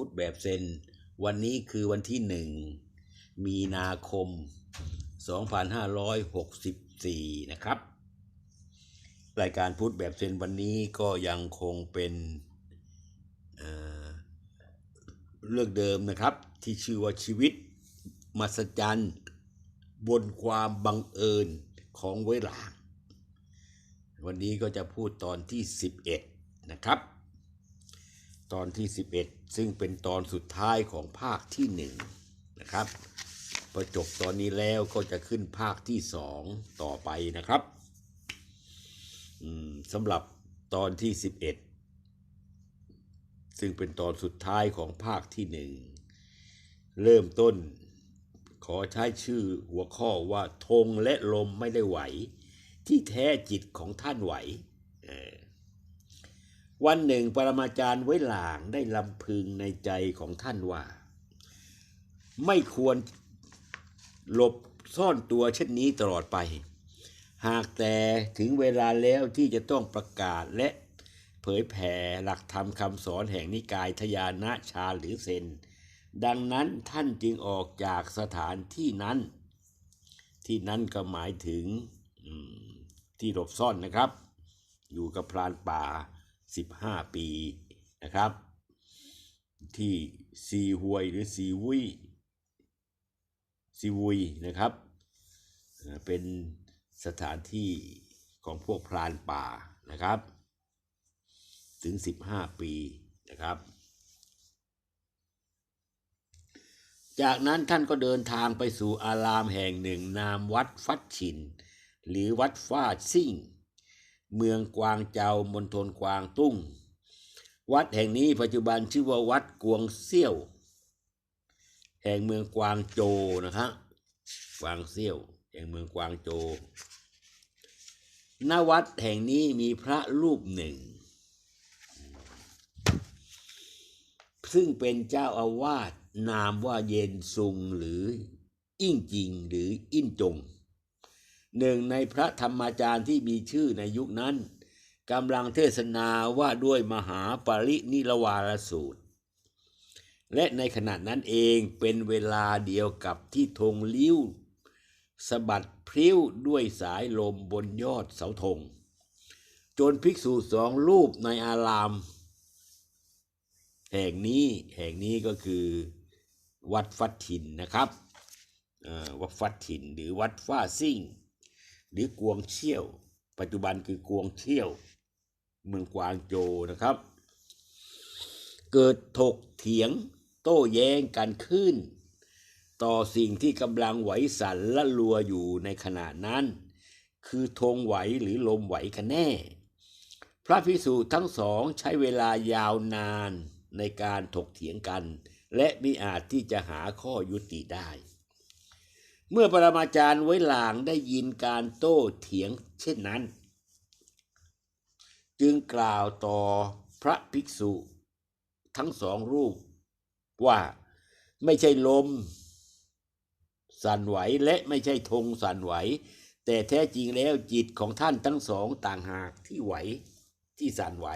พุทธแบบเซน วันนี้คือวันที่หนึ่งมีนาคม 2564 นะครับ รายการพุทธแบบเซนวันนี้ก็ยังคงเป็นเเรื่องเดิมนะครับ ที่ชื่อว่าชีวิตมหัศจรรย์บนความบังเอิญของเวลา วันนี้ก็จะพูดตอนที่ 11 นะครับ ตอนที่ 11 ซึ่งเป็นตอนสุดท้ายของภาคที่1นะครับพอจบตอนนี้แล้วก็จะขึ้นภาคที่ 2 ต่อไปนะครับสำหรับตอนที่ 11 ซึ่งเป็นตอนสุดท้ายของภาคที่ 1 เริ่มต้นขอใช้ชื่อหัวข้อว่าธงและลมไม่ได้ไหว ที่แท้จิตของท่านไหว วันหนึ่งปรมาจารย์ไว้หลางได้ลำพึงในใจของท่านว่า ไม่ควรหลบซ่อนตัวเช่นนี้ตลอดไป หากแต่ถึงเวลาแล้วที่จะต้องประกาศและเผยแผ่หลักธรรมคำสอนแห่งนิกายทยานะชาหรือเซน ดังนั้นท่านจึงออกจากสถานที่นั้น ที่นั้นก็หมายถึงที่หลบซ่อนนะครับ อยู่กับพรานป่า 15 ปีนะครับ ที่ซีฮวยหรือซีวุยซีวุยนะครับเอ่อเป็นสถานที่ของพวกพรานป่านะครับ ถึง 15 ปีนะครับ จากนั้นท่านก็เดินทางไปสู่อารามแห่งหนึ่ง นามวัดฟัดชิน หรือวัดฟ้าซิ่ง เมืองกวางเจามณฑลกวางตุ้ง วัดแห่งนี้ปัจจุบันชื่อว่าวัดกวงเซี่ยว แห่งเมืองกวางโจนะครับกวางเซี่ยว แห่งเมืองกวางโจณวัดแห่งนี้มีพระรูปหนึ่ง ซึ่งเป็นเจ้าอาวาสนามว่าเย็นซุงหรืออิ่งจิงหรืออินจง หนึ่งในพระธรรมอาจารย์ที่มีชื่อในยุคนั้นกำลังเทศนาว่าด้วยมหาปรินิรวารสูตร และในขณะนั้นเองเป็นเวลาเดียวกับที่ธงลิ้วสะบัดพริ้วด้วยสายลมบนยอดเสาธง จนภิกษุสองรูปในอาราม แห่งนี้แห่งนี้ก็คือวัดฟัดถิ่นนะครับอ่อวัดฟัดถิ่นหรือวัดฟ้าซิ่ง หรือกวงเชี่ยว ปัจจุบันคือกวงเชี่ยว เมืองกวางโจนะครับ เกิดถกเถียงโต้แย้งกันขึ้น ต่อสิ่งที่กำลังไหวสั่นละลัวอยู่ในขณะนั้น คือธงไหวหรือลมไหวกันแน่ พระพิสุทั้งสองใช้เวลายาวนานในการถกเถียงกัน และมิอาจที่จะหาข้อยุติได้ เมื่อปรมาจารย์ไว้หลางได้ยินการโต้เถียงเช่นนั้น จึงกล่าวต่อพระภิกษุ ทั้งสองรูปว่าไม่ใช่ลม สั่นไหวและไม่ใช่ธงสั่นไหว แต่แท้จริงแล้วจิตของท่านทั้งสองต่างหากที่ไหวที่สั่นไหว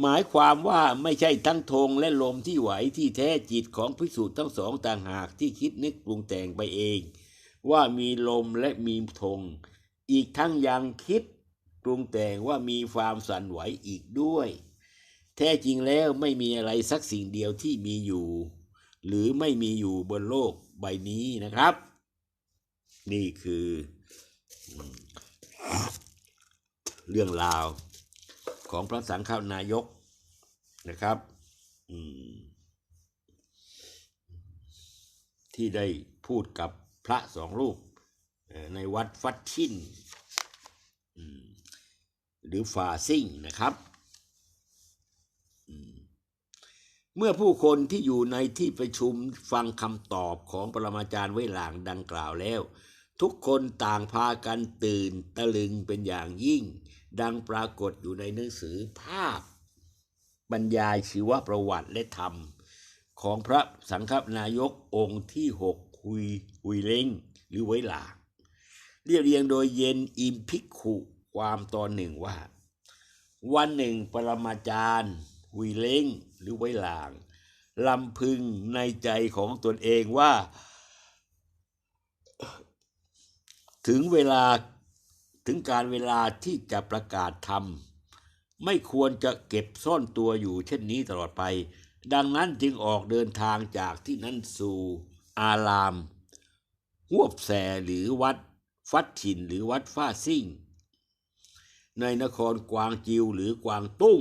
หมายความว่าไม่ใช่ทั้งธงและลมที่ไหวที่แท้จิตของภิกษุทั้งสองต่างหากที่คิดนึกปรุงแต่งไปเอง ว่ามีลมและมีธง อีกทั้งยังคิดปรุงแต่งว่ามีความสั่นไหวอีกด้วย แท้จริงแล้วไม่มีอะไรสักสิ่งเดียวที่มีอยู่ หรือไม่มีอยู่บนโลกใบนี้นะครับ นี่คือ เรื่องราว ของพระสังฆนายกนะครับที่ได้พูดกับพระสองรูปในวัดฟัดชินหรือฝาซิ่งนะครับ เมื่อผู้คนที่อยู่ในที่ประชุมฟังคำตอบของปรมาจารย์ไว้หลางดังกล่าวแล้ว ทุกคนต่างพากันตื่นตะลึงเป็นอย่างยิ่ง ดังปรากฏอยู่ในหนังสือภาพ บรรยายชีวประวัติและธรรม ของพระสังฆนายกองค์ที่หกคุยหุยเล้งหรือไวหลางเรียบเรียงโดยเย็นอิมพิกขุความตอนหนึ่งว่า วันหนึ่งปรมาจารย์หุยเล้งหรือไว้ลางลำพึงในใจของตนเองว่า ถึงเวลา ถึงการเวลาที่จะประกาศธรรม ไม่ควรจะเก็บซ่อนตัวอยู่เช่นนี้ตลอดไป ดังนั้นจึงออกเดินทางจากที่นั้นสู่อารามหวบแสหรือวัดฟัดฉินหรือวัดฟ้าซิ่ง ในนครกวางจิวหรือกวางตุ้ง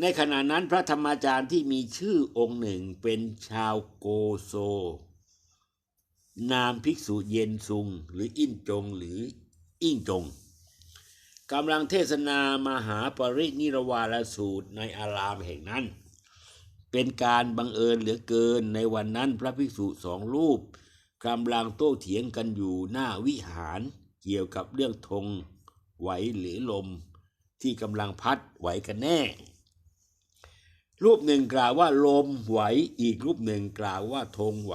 ในขณะนั้นพระธรรมจารย์ที่มีชื่อองค์หนึ่งเป็นชาวโกโซ นามภิกษุเย็นซุงหรืออินจงหรือ อิ่งจงกำลังเทศนามหาปรินิรวาลสูตรในอารามแห่งนั้น เป็นการบังเอิญเหลือเกินในวันนั้นพระภิกษุสองรูปกำลังโต้เถียงกันอยู่หน้าวิหารเกี่ยวกับเรื่องธงไหวหรือลม ที่กำลังพัดไหวกันแน่ รูปหนึ่งกล่าวว่าลมไหวอีกรูปหนึ่งกล่าวว่าธงไหว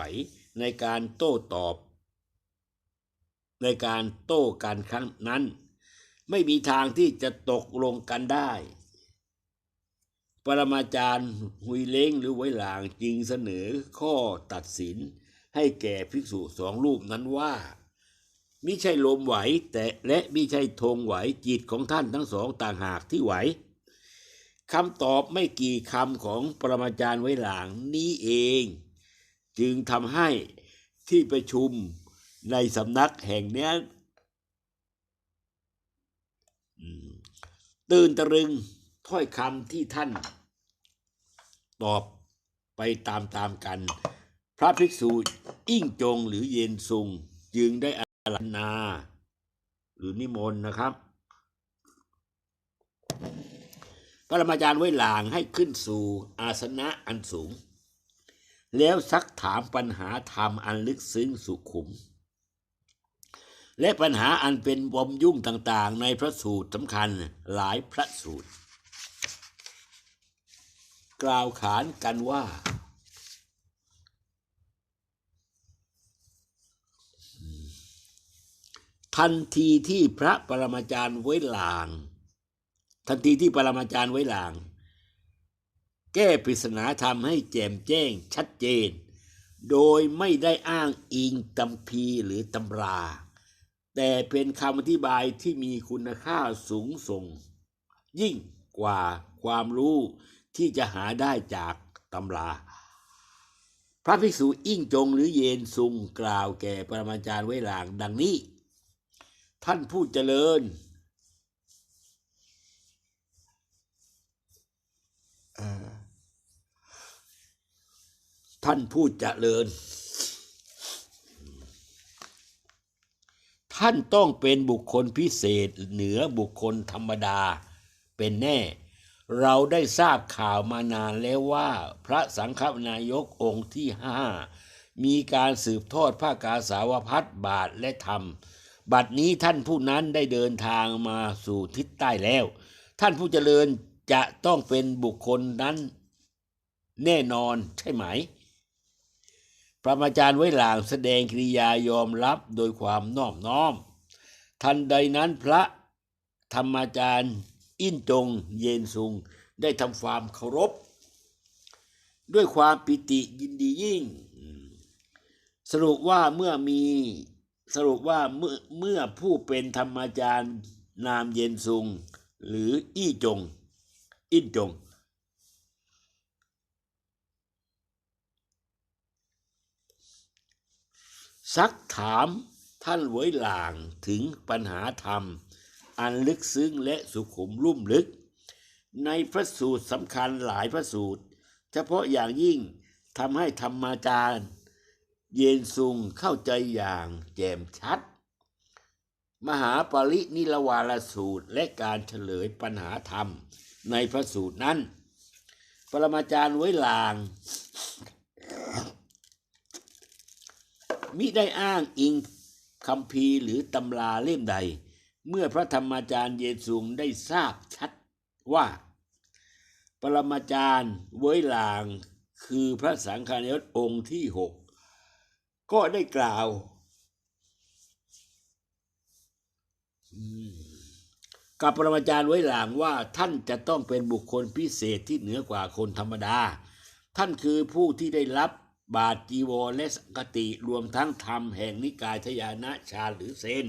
ในการโต้ตอบ ในการโต้กันครั้งนั้น ไม่มีทางที่จะตกลงกันได้ ปรมาจารย์หุยเล้งหรือไวหลางจึงเสนอข้อตัดสินให้แก่ภิกษุสองรูปนั้นว่ามิใช่ลมไหวแต่และมิใช่ธงไหวจิตของท่านทั้งสองต่างหากที่ไหวคำตอบไม่กี่คำของปรมาจารย์ไว้หลางนี้เอง จึงทำให้ที่ประชุม ในสำนักแห่งเนี้ยตื่นตะลึงถ้อยคำที่ท่าน ตอบไปตามๆกัน พระภิกษุอิ่งจงหรือเย็นซุง จึงได้อารันา หรือนิมนต์นะครับปรมาจารย์ไว้หลางให้ขึ้นสู่อาสนะอันสูง แล้วซักถามปัญหาธรรมอันลึกซึ้งสุขุม และปัญหาอันเป็นวมยุ่งต่างๆ ในพระสูตรสำคัญหลายพระสูตร กล่าวขานกันว่า ทันทีที่พระปรมาจารย์ไว้ลาง ทันทีที่ปรมาจารย์ไว้ลาง แก้ปริศนาธรรมให้แจ่มแจ้งชัดเจน โดยไม่ได้อ้างอิงตำพีหรือตำรา แต่เป็นคำอธิบายที่มีคุณค่าสูงส่ง ยิ่งกว่าความรู้ที่จะหาได้จากตำรา พระภิกษุอิ่งจงหรือเยนซุงกล่าวแก่ปรมาจารย์ไว้หลางดังนี้ ท่านผู้เจริญท่านผู้เจริญ ท่านต้องเป็นบุคคลพิเศษเหนือบุคคลธรรมดา เป็นแน่ เราได้ทราบข่าวมานานแล้วว่า พระสังฆนายกองค์ที่ห้ามีการสืบทอดภาคกาสาวพัดบาทและธรรม บัดนี้ท่านผู้นั้นได้เดินทางมาสู่ทิศใต้แล้ว ท่านผู้เจริญจะต้องเป็นบุคคลนั้นแน่นอนใช่ไหม พระอาจารย์ไว้หลางแสดงกิริยายอมรับโดยความนอบน้อม ทันใดนั้นพระธรรมาจารย์ อินจง เยนซุง ได้ทำความเคารพ ด้วยความปิติยินดียิ่ง สรุปว่าเมื่อมีสรุปว่าเมื่อเมื่อผู้เป็นธรรมาจารย์นามเย็นซุง หรืออี้จง อินจง ซักถามท่านเหวยหลางถึงปัญหาธรรม อันลึกซึ้งและสุขุมลุ่มลึก ในพระสูตรสำคัญหลายพระสูตร เฉพาะอย่างยิ่งทำให้ธรรมาจารย์ เยนซุงเข้าใจอย่างแจ่มชัด มหาปรินิลวาลสูตรและการเฉลยปัญหาธรรมในพระสูตรนั้น ปรมาจารย์ไว้ลาง มิได้อ้างอิงคำพีหรือตำราเล่มใด เมื่อพระธรรมาจารย์เยซุงได้ทราบชัดว่า ปรมาจารย์เว้ยลางคือพระสังฆนายกองค์ที่หกก็ได้กล่าว กับปรมาจารย์ไว้หลางว่าท่านจะต้องเป็นบุคคลพิเศษที่เหนือกว่าคนธรรมดา ท่านคือผู้ที่ได้รับ บาตรจีวรและสังกติรวมทั้งธรรมแห่งนิกายทยานะชาหรือเซน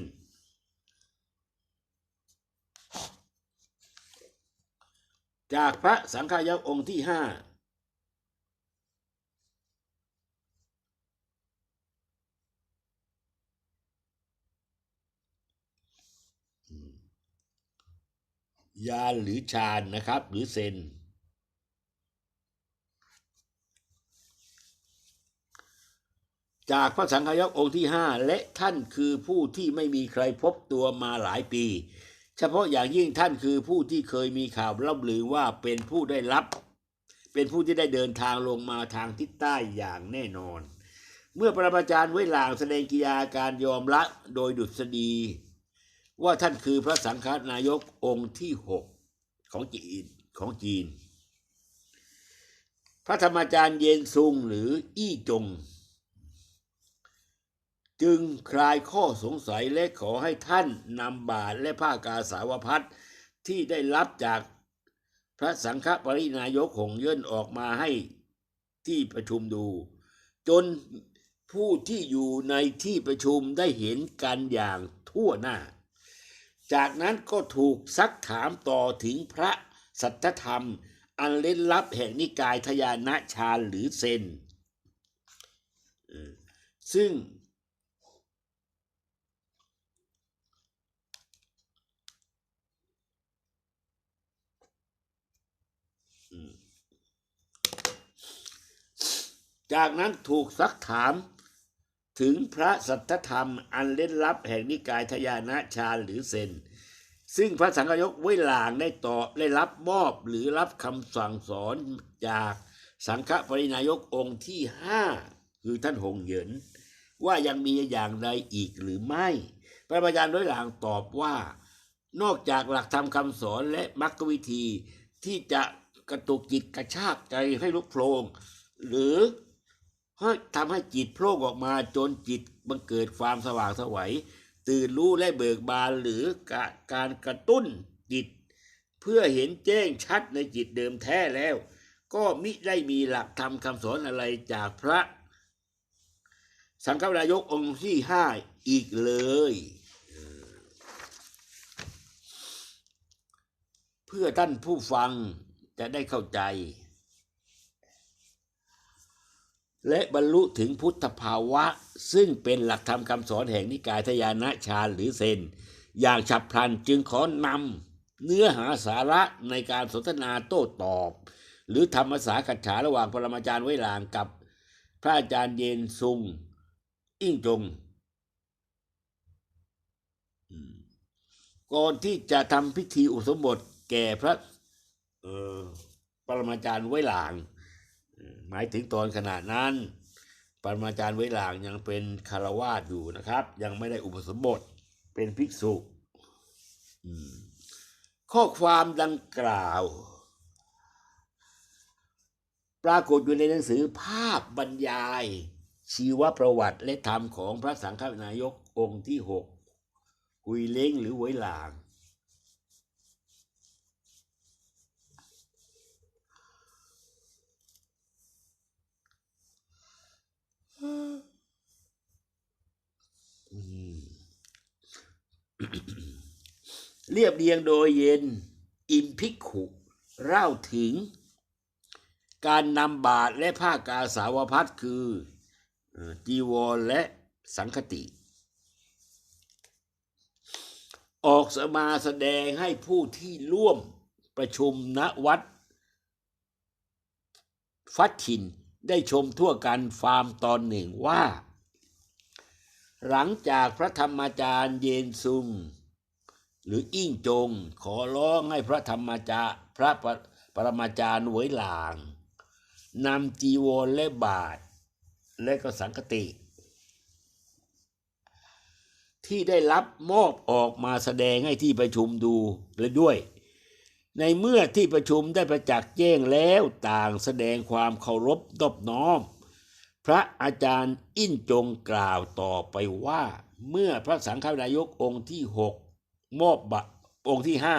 จากพระสังฆายกองค์ที่ห้ายาหรือชาญนะครับ หรือเซน จากพระสังฆายกองค์ที่ห้าและท่านคือผู้ที่ไม่มีใครพบตัวมาหลายปี เฉพาะอย่างยิ่งท่านคือผู้ที่เคยมีข่าวล่ำลือว่าเป็นผู้ได้รับ เป็นผู้ที่ได้เดินทางลงมาทางทิศใต้อย่างแน่นอน เมื่อประมาจารย์ไว้หลางแสดงกิยาการยอมละโดยดุษฎีว่าท่านคือพระสังฆนายกองค์ที่หกของจีนของจีน พระธรรมจารย์เยนซุงหรืออี้จง จึงคลายข้อสงสัยและขอให้ท่านนำบาตรและผ้ากาสาวพัดที่ได้รับจากพระสังฆปรินายกหงเยินออกมาให้ที่ประชุมดู จนผู้ที่อยู่ในที่ประชุมได้เห็นกันอย่างทั่วหน้า จากนั้นก็ถูกซักถามต่อถึงพระสัทธรรม อันเล่นลับแห่งนิกายทยานะชาญหรือเซนซึ่ง จากนั้นถูกซักถามถึงพระสัทธธรรมอันเล่นลับแห่งนิกายทยานะชาหรือเซน ซึ่งพระสังฆยกไว้หลางได้ต่อได้รับมอบหรือรับคำสั่งสอนจากสังฆปรินายกองค์ที่ห้าคือท่านหงเหยิน ว่ายังมีอย่างใดอีกหรือไม่ พระอาจารย์ด้วยหลางตอบว่า นอกจากหลักธรรมคำสอนและมรรควิธีที่จะกระตุกจิตกระชากใจให้ลุกโพลงหรือ ให้ทำให้จิตโพล่ออกมาจนจิตบังเกิดความสว่างสวัย ตื่นรู้และเบิกบานหรือกการกระตุ้นจิต เพื่อเห็นแจ้งชัดในจิตเดิมแท้แล้ว ก็มิได้มีหลักธรรมคำสอนอะไรจากพระ สังฆนายกองค์ที่ห้าอีกเลยเพื่อท่านผู้ฟังจะได้เข้าใจ และบรรลุถึงพุทธภาวะ ซึ่งเป็นหลักธรรมคำสอนแห่งนิกายทยานะชาญหรือเซน อย่างฉับพลันจึงขอนำเนื้อหาสาระในการสนทนาโต้ตอบ หรือธรรมสากัจฉาระหว่างปรมาจารย์ไว้หลางกับพระอาจารย์เยนซุง อิ่งจง ก่อนที่จะทำพิธีอุสมบทแก่พระออปรมาจารย์ไว้หลาง หมายถึงตอนขณะนั้นปรมาจารย์ไว้หลางยังเป็นคารวาสอยู่นะครับ ยังไม่ได้อุปสมบทเป็นภิกษุ ข้อความดังกล่าว ปรากฏอยู่ในหนังสือภาพบรรยาย ชีวประวัติและธรรมของพระสังฆนายกองค์ที่หกหุยเล้งหรือหวหลาง เรียบเรียงโดยเย็น อิมพิกขุเล่าถึง การนำบาทและผ้ากาสาวพัดคือจีวรและสังคติ ออกสมาแสดงให้ผู้ที่ร่วมประชุมณวัด ฟัดชินได้ชมทั่วกันฟาร์มตอนหนึ่งว่า หลังจากพระธรรมจารย์เยนซุง หรืออิ่งจง ขอร้องให้พระธรรมจารย์พระปรมาจารย์หวยหลางนำจีวรและบาท และก็สังคติ ที่ได้รับมอบออกมาแสดงให้ที่ประชุมดูและด้วย ในเมื่อที่ประชุมได้ประจักษ์แจ้งแล้วต่างแสดงความเคารพนอบน้อม พระอาจารย์อินจงกล่าวต่อไปว่า เมื่อพระสังฆนายกองค์ที่หกมอบบะองค์ที่ห้า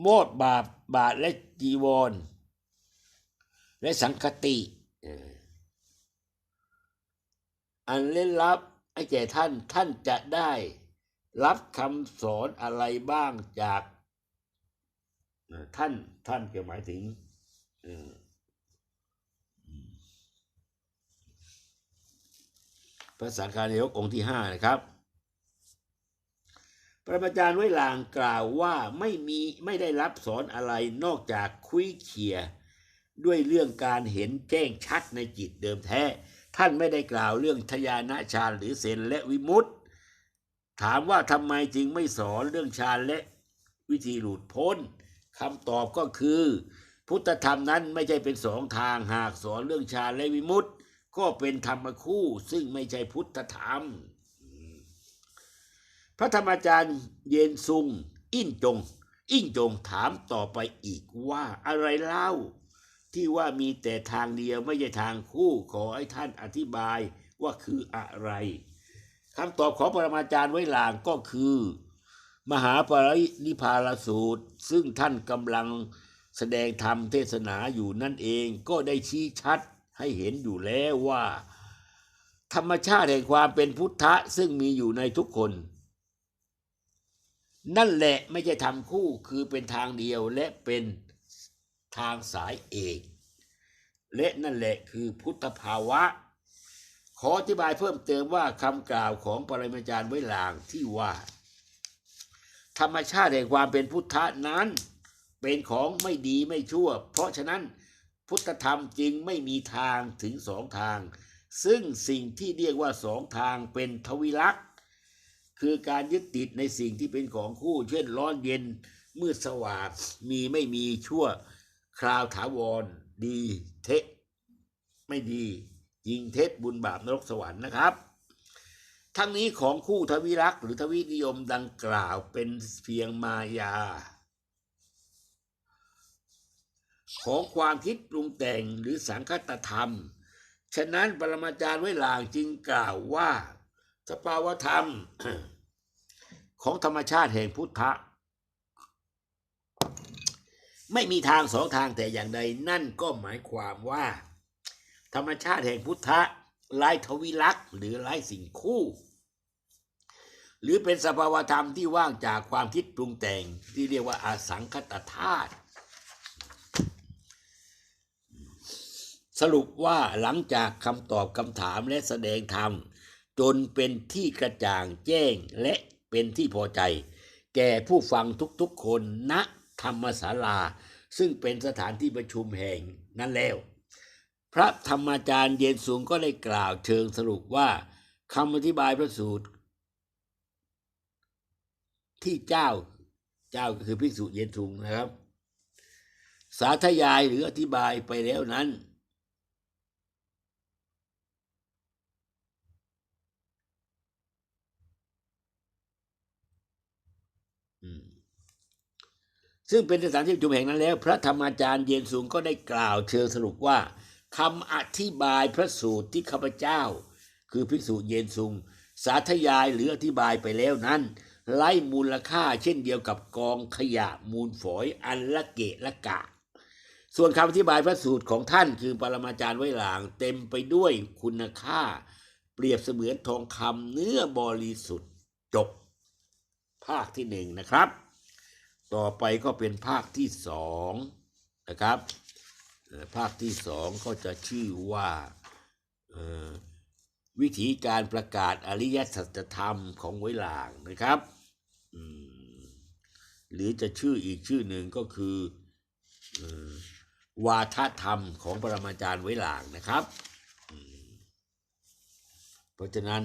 โมดบาบาทและจีวร และสังคติ อันเล่นลับไอ้แก่ท่านท่านจะได้รับคำสอนอะไรบ้างจาก ท่านท่านจะหมายถึงเอ่อ พระสังฆานายกองค์ที่ห้านะครับ พระอาจารย์ไว้ลางกล่าวว่าไม่มีไม่ได้รับสอนอะไรนอกจากคุยเขียด้วยเรื่องการเห็นแจ้งชัดในจิตเดิมแท้ ท่านไม่ได้กล่าวเรื่องทยานะฌานหรือเซนและวิมุตติ ถามว่าทำไมจึงไม่สอนเรื่องฌานและวิธีหลุดพ้นคำตอบก็คือ พุทธธรรมนั้นไม่ใช่เป็นสองทางหากสอนเรื่องฌานและวิมุตติ ก็เป็นธรรมคู่ซึ่งไม่ใช่พุทธธรรม พระธรรมอาจารย์เย็นซุงอินจง อินจงถามต่อไปอีกว่าอะไรเล่า ที่ว่ามีแต่ทางเดียวไม่ใช่ทางคู่ขอให้ท่านอธิบายว่าคืออะไรคำตอบของปรมาจารย์ไว้หลางก็คือ มหาปรินิพพานสูตร ซึ่งท่านกำลังแสดงธรรมเทศนาอยู่นั่นเองก็ได้ชี้ชัด ให้เห็นอยู่แล้วว่า ธรรมชาติแห่งความเป็นพุทธะซึ่งมีอยู่ในทุกคน นั่นแหละไม่ใช่ทำคู่คือเป็นทางเดียวและเป็นทางสายเอกและนั่นแหละคือพุทธภาวะ ขออธิบายเพิ่มเติมว่าคำกล่าวของปรมาจารย์ไว้หลางที่ว่า ธรรมชาติแห่งความเป็นพุทธะนั้น เป็นของไม่ดีไม่ชั่ว เพราะฉะนั้น พุทธธรรมจึงไม่มีทางถึงสองทาง ซึ่งสิ่งที่เรียกว่าสองทางเป็นทวิลักษ์คือการยึดติดในสิ่งที่เป็นของคู่ เช่นร้อนเย็นมืดสว่างมีไม่มีชั่วคราวถาวร ดีเท็จไม่ดียิงเท็จบุญบาปนรกสวรรค์นะครับ ทั้งนี้ของคู่ทวิรักษ์หรือทวินิยมดังกล่าวเป็นเพียงมายา ของความคิดปรุงแต่งหรือสังคตธรรม ฉะนั้นปรมาจารย์ไว้หลางจึงกล่าวว่า สภาวธรรม ของธรรมชาติแห่งพุทธะ ไม่มีทางสองทางแต่อย่างใดนั่นก็หมายความว่า ธรรมชาติแห่งพุทธะไร้ทวิลักษ์หรือไร้สิ่งคู่ หรือเป็นสภาวธรรมที่ว่างจากความคิดปรุงแต่งที่เรียกว่าอาสังคตธาตุ สรุปว่าหลังจากคำตอบคำถามและแสดงธรรม จนเป็นที่กระจ่างแจ้งและเป็นที่พอใจ แก่ผู้ฟังทุกๆคนณธรรมศาลา ซึ่งเป็นสถานที่ประชุมแห่งนั้นแล้ว พระธรรมาจารย์เย็นสูงก็ได้กล่าวเชิงสรุปว่าคำอธิบายพระสูตร ที่เจ้าเจ้าก็คือภิกษุเย็นสูงนะครับ สาธยายหรืออธิบายไปแล้วนั้น ซึ่งเป็นสถานที่ประชุมแห่งนั้นแล้ว พระธรรมอาจารย์เย็นสูงก็ได้กล่าวเชิงสรุปว่าคำอธิบายพระสูตรที่ข้าพเจ้า คือภิกษุเย็นสูงสาธยายหรืออธิบายไปแล้วนั้น ไล่มูลค่าเช่นเดียวกับกองขยะมูลฝอยอันละเกะละกะ ส่วนคำอธิบายพระสูตรของท่านคือปรมาจารย์ไว้หลางเต็มไปด้วยคุณค่า เปรียบเสมือนทองคำเนื้อบริสุทธิ์จบ ภาคที่หนึ่งนะครับ ต่อไปก็เป็นภาคที่สองนะครับ ภาคที่สองก็จะชื่อว่าวิธีการประกาศอริยสัจธรรมของไวหลางนะครับหรือจะชื่ออีกชื่อหนึ่งก็คืออวาทธรรมของปรมาจารย์ไวหลางนะครับ เพราะฉะนั้น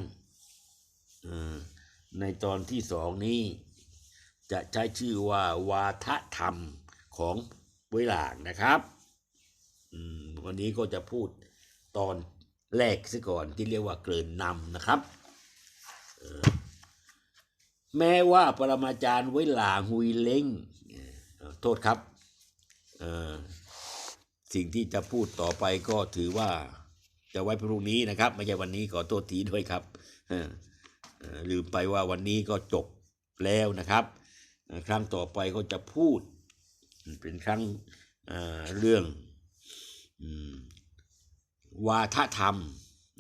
ในตอนที่สองนี้ จะใช้ชื่อว่าวาทธรรมของเวลางนะครับวันนี้ก็จะพูดตอนแรกซะก่อนที่เรียกว่าเกริ่นนำนะครับ แม้ว่าปรมาจารย์ไวหลางหุยเล้งโทษครับ สิ่งที่จะพูดต่อไปก็ถือว่าจะไว้พรุ่งนี้นะครับ ไม่ใช่วันนี้ขอโทษทีด้วยครับลืมไปว่าวันนี้ก็จบแล้วนะครับ ครั้งต่อไปก็จะพูด เป็นครั้งเรื่องวาทธรรม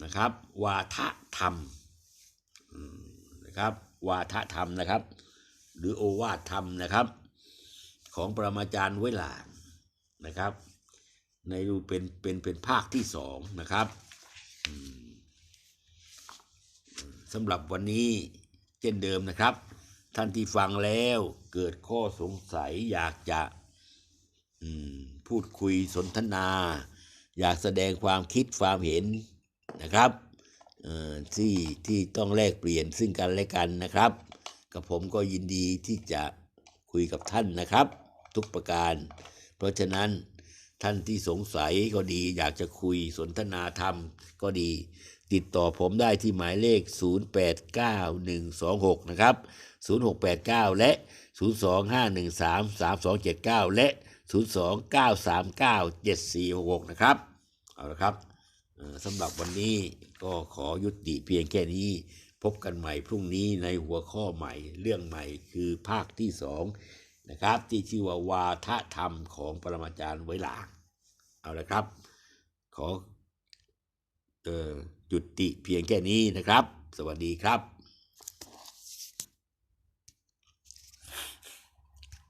นะครับ วาทธรรมนะครับ วาทธรรมนะครับ หรือโอวาทธรรมนะครับ ของปรมาจารย์ไว้หลางนะครับ ในรูปเป็นเป็นเป็นภาคที่สองนะครับสำหรับวันนี้เช่นเดิมนะครับ ท่านที่ฟังแล้วเกิดข้อสงสัยอยากจะพูดคุยสนทนา อยากแสดงความคิดความเห็นนะครับที่ที่ต้องแลกเปลี่ยนซึ่งกันและกันนะครับ กับผมก็ยินดีที่จะคุยกับท่านนะครับ ทุกประการ เพราะฉะนั้นท่านที่สงสัยก็ดี อยากจะคุยสนทนาธรรมก็ดี ติดต่อผมได้ที่หมายเลข 089126 นะครับ 0689 และ 025133279 และ 029397466 นะครับ เอาละครับสำหรับวันนี้ก็ขอยุติเพียงแค่นี้ พบกันใหม่พรุ่งนี้ในหัวข้อใหม่เรื่องใหม่คือภาคที่สองนะครับ ที่ชื่อว่าวาทธรรมของปรมาจารย์ไวหลางเอาละครับ ขอเอ่อจุติเพียงแค่นี้นะครับ สวัสดีครับ